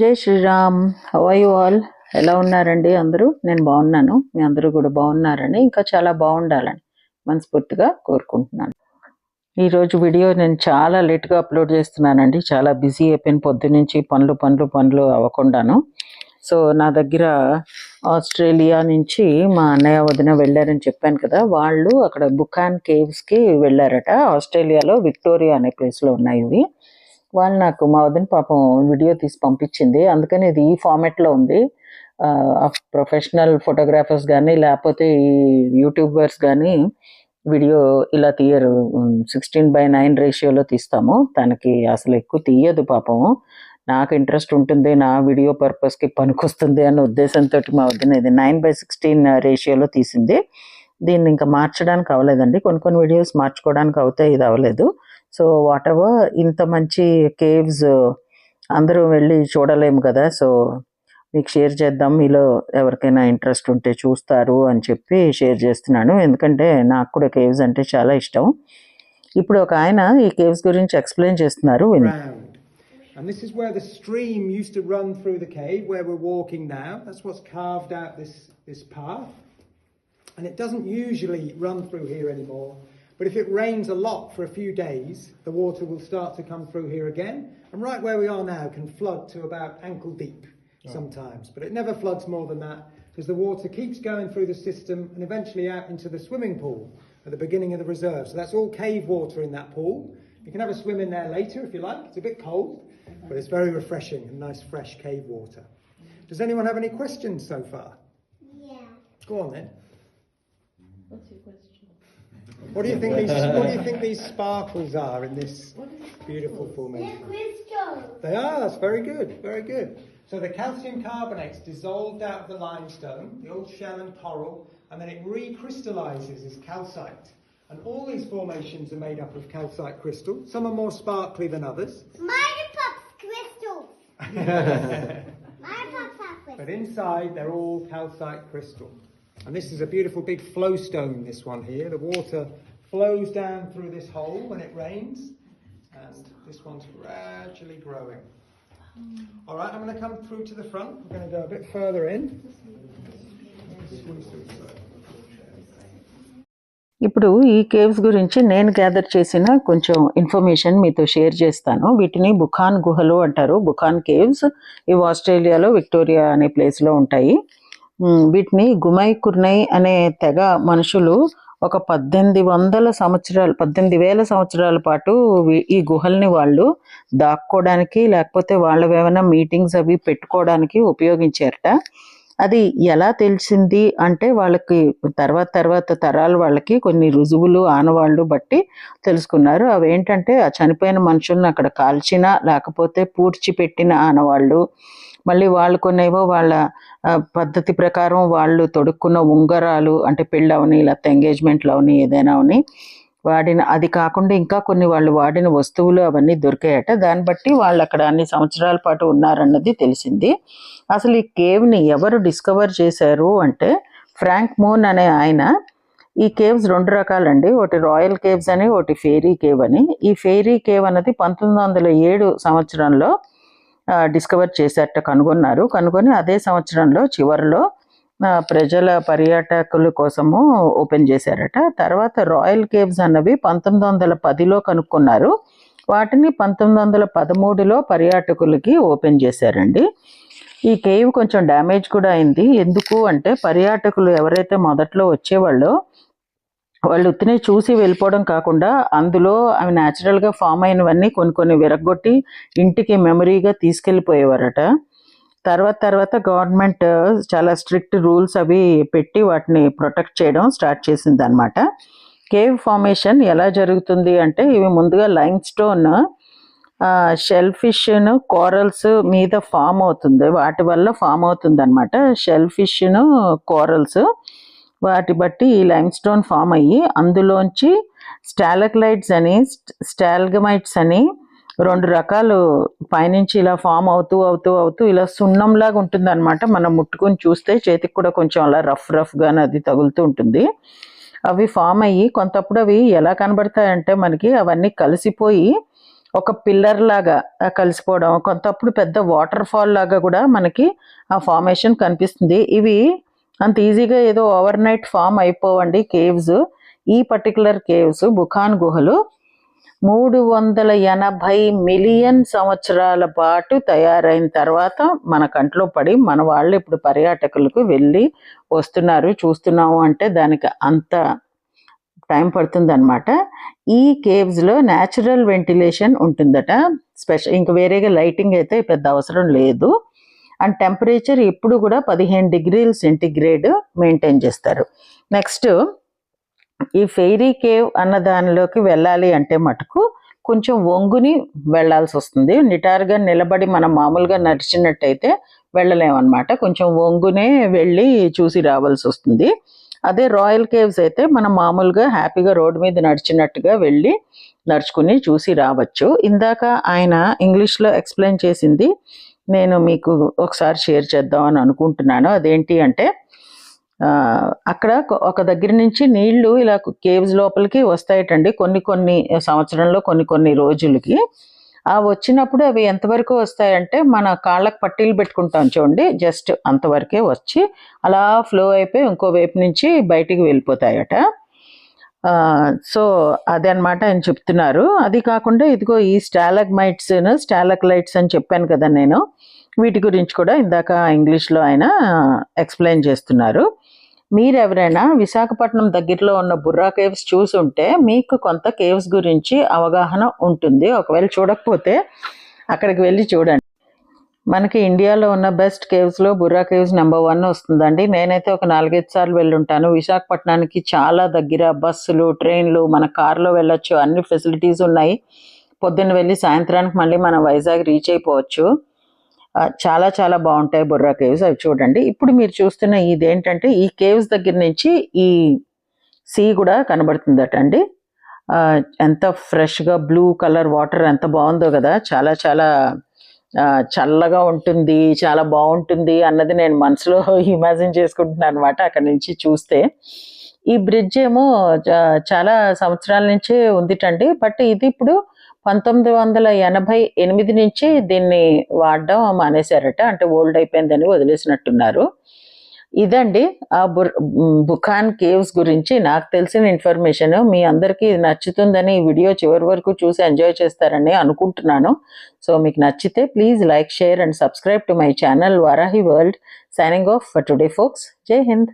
జై శ్రీరామ్. హవై ఆల్ ఎలా ఉన్నారండి అందరూ? నేను బాగున్నాను. మీ అందరూ కూడా బాగున్నారని ఇంకా చాలా బాగుండాలని మనస్ఫూర్తిగా కోరుకుంటున్నాను. ఈరోజు వీడియో నేను చాలా లేట్గా అప్లోడ్ చేస్తున్నానండి. చాలా బిజీ అయిపోయిన పొద్దు నుంచి పనులు పనులు పనులు అవ్వకుండాను. సో నా దగ్గర ఆస్ట్రేలియా నుంచి మా అన్నయ్య వదిన వెళ్ళారని చెప్పాను కదా. వాళ్ళు అక్కడ బుకాన్ కేవ్స్కి వెళ్ళారట. ఆస్ట్రేలియాలో విక్టోరియా అనే ప్లేస్లో ఉన్నాయి ఇవి. వాళ్ళు నాకు మా వదిన పాపం వీడియో తీసి పంపించింది. అందుకని ఇది ఈ ఫార్మాట్లో ఉంది. ప్రొఫెషనల్ ఫోటోగ్రాఫర్స్ కానీ లేకపోతే ఈ యూట్యూబర్స్ కానీ వీడియో ఇలా తీయరు. సిక్స్టీన్ బై నైన్ రేషియోలో తీస్తాము. తనకి అసలు ఎక్కువ తీయదు పాపం. నాకు ఇంట్రెస్ట్ ఉంటుంది నా వీడియో పర్పస్కి పనికొస్తుంది అన్న ఉద్దేశంతో మా వద్దన ఇది నైన్ బై సిక్స్టీన్ రేషియోలో తీసింది. దీన్ని ఇంకా మార్చడానికి అవ్వలేదండి. కొన్ని కొన్ని వీడియోస్ మార్చుకోవడానికి అవుతాయి ఇది అవ్వలేదు. సో వాట్ ఎవర్ ఇంత మంచి కేవ్స్ అందరూ వెళ్ళి చూడలేము కదా సో మీకు షేర్ చేద్దాం మీలో ఎవరికైనా ఇంట్రెస్ట్ ఉంటే చూస్తారు అని చెప్పి షేర్ చేస్తున్నాను ఎందుకంటే నాకు కూడా కేవ్స్ అంటే చాలా ఇష్టం ఇప్పుడు ఒక ఆయన ఈ కేవ్స్ గురించి ఎక్స్ప్లెయిన్ చేస్తున్నారు. And this is where the stream used to run through the cave, where we're walking now. That's what's carved out this, this path. And it doesn't usually run through here anymore. But if it rains a lot for a few days, the water will start to come through here again. And right where we are now can flood to about ankle deep sometimes. But it never floods more than that because the water keeps going through the system and eventually out into the swimming pool at the beginning of the reserve. So that's all cave water in that pool. You can have a swim in there later if you like. It's a bit cold, but it's very refreshing and nice fresh cave water. Does anyone have any questions so far? Yeah. Go on then. What do you think these what do you think these sparkles are in this beautiful formation? They're formation? crystals. They are, that's very good, very good. So the calcium carbonate's dissolved out of the limestone, the old shell and coral, and then it recrystallizes as calcite. And all these formations are made up of calcite crystal. Some are more sparkly than others. Mine pops crystals. Mine pops have But inside, they're all calcite crystal. And this is a beautiful big flow stone, this one here. The water flows down through this hole when it rains. And this one's gradually growing. All right, I'm going to come through to the front. We're going to go a bit further in. ఇప్పుడు ఈ caves గురించి నేను gather చేసిన కొంచెం information మీతో share చేస్తాను వీటిని బుఖాన్ గుహలు అంటారు బుఖాన్ కేవ్స్ ఇవి ఆస్ట్రేలియాలో విక్టోరియా అనే ప్లేస్లో ఉంటాయి ఉమ్, వీటిని గుమై కుర్నై అనే తెగ మనుషులు ఒక పద్దెనిమిది వందల సంవత్సరాలు పద్దెనిమిది వేల సంవత్సరాల పాటు ఈ గుహల్ని వాళ్ళు దాక్కోవడానికి లేకపోతే వాళ్ళు ఏమైనా మీటింగ్స్ అవి పెట్టుకోవడానికి ఉపయోగించారట. అది ఎలా తెలిసింది అంటే వాళ్ళకి తర్వాత తర్వాత తరాలు వాళ్ళకి కొన్ని రుజువులు ఆనవాళ్ళు బట్టి తెలుసుకున్నారు. అవి ఏంటంటే ఆ చనిపోయిన మనుషుల్ని అక్కడ కాల్చిన లేకపోతే పూడ్చిపెట్టిన ఆనవాళ్ళు మళ్ళీ వాళ్ళు కొన్నేవో వాళ్ళ పద్ధతి ప్రకారం వాళ్ళు తొడుక్కున్న ఉంగరాలు అంటే పెళ్ళవని లేకపోతే ఎంగేజ్మెంట్లు అవని ఏదైనా అవని వాడిన అది కాకుండా ఇంకా కొన్ని వాళ్ళు వాడిన వస్తువులు అవన్నీ దొరికాయట. దాన్ని బట్టి వాళ్ళు అక్కడ అన్ని సంవత్సరాల పాటు ఉన్నారన్నది తెలిసింది. అసలు ఈ కేవ్ని ఎవరు డిస్కవర్ చేశారు అంటే ఫ్రాంక్ మూన్ అనే ఆయన. ఈ కేవ్స్ రెండు రకాలండి. ఒకటి రాయల్ కేవ్స్ అని ఒకటి ఫేరీ కేవ్ అని. ఈ ఫేరీ కేవ్ అన్నది పంతొమ్మిది వందల ఏడు సంవత్సరంలో డిస్కవర్ చేసేట కనుగొన్నారు. కనుగొని అదే సంవత్సరంలో చివరిలో ప్రజల పర్యాటకుల కోసము ఓపెన్ చేశారట. తర్వాత రాయల్ కేవ్స్ అన్నవి పంతొమ్మిది వందల పదిలో కనుక్కున్నారు. వాటిని పంతొమ్మిది వందల పదమూడులో పర్యాటకులకి ఓపెన్ చేశారండి. ఈ కేవ్ కొంచెం డ్యామేజ్ కూడా అయింది. ఎందుకు అంటే పర్యాటకులు ఎవరైతే మొదట్లో వచ్చేవాళ్ళో వాళ్ళు ఉత్తినే చూసి వెళ్ళిపోవడం కాకుండా అందులో అవి న్యాచురల్గా ఫామ్ అయినవన్నీ కొన్ని కొన్ని విరగొట్టి ఇంటికి మెమరీగా తీసుకెళ్ళిపోయేవారట. తర్వాత తర్వాత గవర్నమెంట్ uh, చాలా స్ట్రిక్ట్ రూల్స్ అవి పెట్టి వాటిని ప్రొటెక్ట్ చేయడం స్టార్ట్ చేసింది అనమాట కేవ్ ఫార్మేషన్ ఎలా జరుగుతుంది అంటే ఇవి ముందుగా లైమ్ స్టోన్ షెల్ ఫిష్ను కోరల్స్ మీద ఫామ్ అవుతుంది. వాటి వల్ల ఫామ్ అవుతుంది అనమాట షెల్ ఫిష్ను కోరల్స్ వాటి బట్టి ఈ లైమ్ స్టోన్ ఫామ్ అయ్యి అందులోంచి స్టాలక్లైట్స్ అని స్టాల్గమైట్స్ అని రెండు రకాలు పైనుంచి ఇలా ఫామ్ అవుతూ అవుతూ అవుతూ ఇలా సున్నంలాగా ఉంటుందన్నమాట. మనం ముట్టుకొని చూస్తే చేతికి కూడా కొంచెం అలా రఫ్ రఫ్గానే అది తగులుతూ ఉంటుంది. అవి ఫామ్ అయ్యి కొంతప్పుడు అవి ఎలా కనబడతాయంటే మనకి అవన్నీ కలిసిపోయి ఒక పిల్లర్ లాగా కలిసిపోవడం కొంతప్పుడు పెద్ద వాటర్ ఫాల్ లాగా కూడా మనకి ఆ ఫార్మేషన్ కనిపిస్తుంది. ఇవి అంత ఈజీగా ఏదో ఓవర్ నైట్ ఫామ్ అయిపోవండి కేవ్స్ ఈ పర్టికులర్ కేవ్స్ బుఖాన్ గుహలు మూడు వందల ఎనభై మిలియన్ సంవత్సరాల పాటు తయారైన తర్వాత మన కంట్లో పడి మన వాళ్ళు ఇప్పుడు పర్యాటకులకు వెళ్ళి వస్తున్నారు చూస్తున్నాము అంటే దానికి అంత టైం పడుతుందన్నమాట. ఈ కేవ్స్లో న్యాచురల్ వెంటిలేషన్ ఉంటుందట. స్పెషల్ ఇంక వేరేగా లైటింగ్ అయితే పెద్ద అవసరం లేదు. అండ్ టెంపరేచర్ ఎప్పుడు కూడా పదిహేను డిగ్రీల సెంటిగ్రేడ్ మెయింటైన్ చేస్తారు. నెక్స్ట్ ఈ ఫెయిరీ కేవ్ అన్న దానిలోకి వెళ్ళాలి అంటే మటుకు కొంచెం వంగుని వెళ్ళాల్సి వస్తుంది. నిటారుగా నిలబడి మనం మామూలుగా నడిచినట్టయితే వెళ్ళలేమన్నమాట. కొంచెం వంగునే వెళ్ళి చూసి రావాల్సి వస్తుంది. అదే రాయల్ కేవ్స్ అయితే మనం మామూలుగా హ్యాపీగా రోడ్డు మీద నడిచినట్టుగా వెళ్ళి నడుచుకుని చూసి రావచ్చు. ఇందాక ఆయన ఇంగ్లీష్లో ఎక్స్ప్లెయిన్ చేసింది నేను మీకు ఒకసారి షేర్ చేద్దామని అనుకుంటున్నాను. అదేంటి అంటే అక్కడ ఒక- దగ్గర నుంచి నీళ్ళు ఇలా కేవ్స్ లోపలికి వస్తాయటండి. కొన్ని కొన్ని సంవత్సరంలో కొన్ని కొన్ని రోజులకి. ఆ వచ్చినప్పుడు అవి ఎంతవరకు వస్తాయంటే మన కాళ్ళకు పట్టీలు పెట్టుకుంటాం చూడండి. జస్ట్ అంతవరకే వచ్చి అలా ఫ్లో అయిపోయి ఇంకో వైపు నుంచి బయటికి వెళ్ళిపోతాయట. సో అదే అనమాట ఆయన చెప్తున్నారు. అది కాకుండా ఇదిగో ఈ స్టాలగ్మైట్స్ స్టాలక్ లైట్స్ అని చెప్పాను కదా నేను. వీటి గురించి కూడా ఇందాక ఇంగ్లీష్లో ఆయన ఎక్స్ప్లెయిన్ చేస్తున్నారు. మీరు ఎవరైనా విశాఖపట్నం దగ్గరలో ఉన్న బుర్రా కేవ్స్ చూసి ఉంటే మీకు కొంత కేవ్స్ గురించి అవగాహన ఉంటుంది. ఒకవేళ చూడకపోతే అక్కడికి వెళ్ళి చూడండి. మనకి ఇండియాలో ఉన్న బెస్ట్ కేవ్స్లో బుర్రా కేవ్స్ నెంబర్ వన్ వస్తుందండి. నేనైతే ఒక నాలుగైదు సార్లు వెళ్ళుంటాను. విశాఖపట్నానికి చాలా దగ్గర బస్సులు ట్రైన్లు మన కార్లో వెళ్ళొచ్చు. అన్ని ఫెసిలిటీస్ ఉన్నాయి. పొద్దున్న వెళ్ళి సాయంత్రానికి మళ్ళీ మనం వైజాగ్ రీచ్ అయిపోవచ్చు. చాలా చాలా బాగుంటాయి బుర్రా కేవ్స్ అవి చూడండి. ఇప్పుడు మీరు చూస్తున్న ఇదేంటంటే ఈ కేవ్స్ దగ్గర నుంచి ఈ సీ కూడా కనబడుతుందట అండి ఎంత ఫ్రెష్గా బ్లూ కలర్ వాటర్ ఎంత బాగుందో కదా. చాలా చాలా చల్లగా ఉంటుంది చాలా బాగుంటుంది అన్నది నేను మనసులో ఇమాజిన్ చేసుకుంటున్నాను అనమాట అక్కడ నుంచి చూస్తే. ఈ బ్రిడ్జ్ ఏమో చాలా సంవత్సరాల నుంచే ఉందిటండి. బట్ ఇది ఇప్పుడు పంతొమ్మిది వందల ఎనభై ఎనిమిది నుంచి దీన్ని వాడడం మానేశారట. అంటే ఓల్డ్ అయిపోయిందని వదిలేసినట్టున్నారు. ఇదండి ఆ బుర్ బుఖాన్ కేవ్స్ గురించి నాకు తెలిసిన ఇన్ఫర్మేషన్. మీ అందరికీ ఇది నచ్చుతుందని ఈ వీడియో చివరి వరకు చూసి ఎంజాయ్ చేస్తారని అనుకుంటున్నాను. సో మీకు నచ్చితే please like share and subscribe to my channel Varahi world signing off for today folks. Jai Hind.